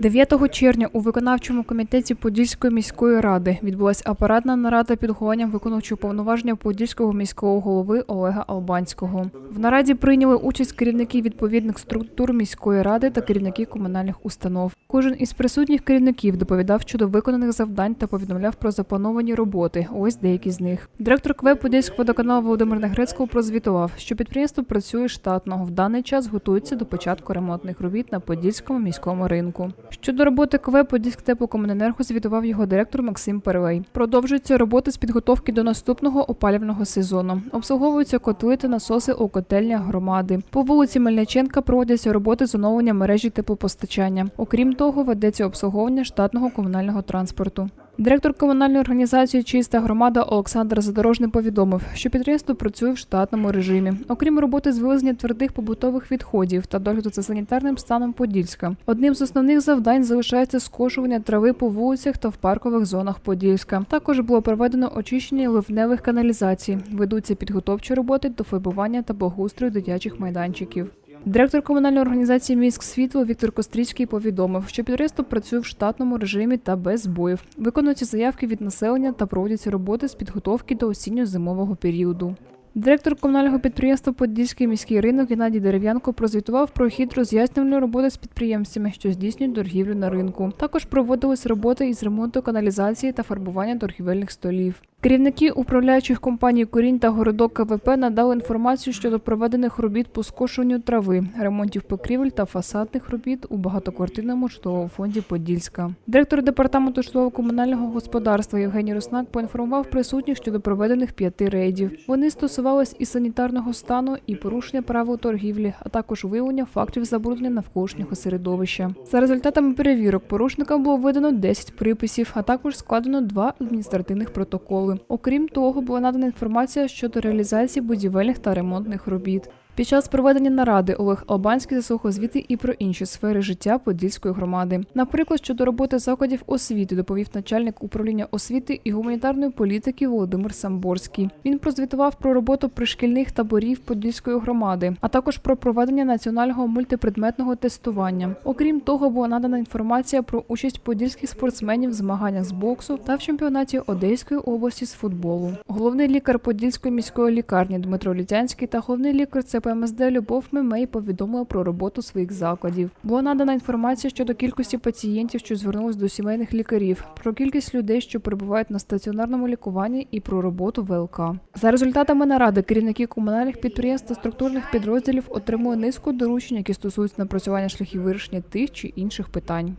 9 червня у виконавчому комітеті Подільської міської ради відбулася апаратна нарада під головуванням виконуючого повноваження Подільського міського голови Олега Албанського. В нараді прийняли участь керівники відповідних структур міської ради та керівники комунальних установ. Кожен із присутніх керівників доповідав щодо виконаних завдань та повідомляв про заплановані роботи. Ось деякі з них. Директор КВ Подільського водоканалу Володимир Негрецького прозвітував, що підприємство працює штатно. В даний час готується до початку ремонтних робіт на Подільському міському ринку. Щодо роботи КВ Подільськ теплокомуненерго звітував його директор Максим Перевей. Продовжуються роботи з підготовки до наступного опалювального сезону. Обслуговуються котли та насоси у котельнях громади. По вулиці Мельниченка проводяться роботи з оновлення мережі теплопостачання. Окрім того, ведеться обслуговування штатного комунального транспорту. Директор комунальної організації Чиста громада Олександр Задорожний повідомив, що підприємство працює в штатному режимі. Окрім роботи з вивезення твердих побутових відходів та догляду за санітарним станом Подільська. Одним з основних завдань залишається скошування трави по вулицях та в паркових зонах Подільська. Також було проведено очищення ливневих каналізацій. Ведуться підготовчі роботи до фарбування та благоустрою дитячих майданчиків. Директор комунальної організації Міськ світло Віктор Кострицький повідомив, що підприємство працює в штатному режимі та без збоїв. Виконуються заявки від населення та проводяться роботи з підготовки до осінньо-зимового періоду. Директор комунального підприємства Подільський міський ринок Геннадій Дерев'янко прозвітував про хід роз'яснювальної роботи з підприємцями, що здійснюють торгівлю на ринку. Також проводились роботи із ремонту каналізації та фарбування торгівельних столів. Керівники управляючих компаній Корінь та Городок КВП надали інформацію щодо проведених робіт по скошуванню трави, ремонтів покрівель та фасадних робіт у багатоквартирному житловому фонді Подільська. Директор департаменту житлово-комунального господарства Євгеній Руснак поінформував присутніх щодо проведених п'яти рейдів. Вони стосувались і санітарного стану, і порушення правил торгівлі, а також виявлення фактів забруднення навколишнього середовища. За результатами перевірок порушникам було видано 10 приписів, а також складено два адміністративних протоколи. Окрім того, була надана інформація щодо реалізації будівельних та ремонтних робіт. Під час проведення наради Олег Албанський заслухав звіти і про інші сфери життя Подільської громади. Наприклад, щодо роботи закладів освіти доповів начальник управління освіти і гуманітарної політики Володимир Самборський. Він прозвітував про роботу пришкільних таборів Подільської громади, а також про проведення національного мультипредметного тестування. Окрім того, була надана інформація про участь подільських спортсменів в змаганнях з боксу та в чемпіонаті Одеської області з футболу. Головний лікар Подільської міської лікарні Дмитро Літянський та головний лікар ЦПМСД Любов Мемей повідомили про роботу своїх закладів. Була надана інформація щодо кількості пацієнтів, що звернулись до сімейних лікарів, про кількість людей, що перебувають на стаціонарному лікуванні, і про роботу ВЛК. За результатами наради керівники комунальних підприємств та структурних підрозділів отримують низку доручень, які стосуються напрацювання шляхів вирішення тих чи інших питань.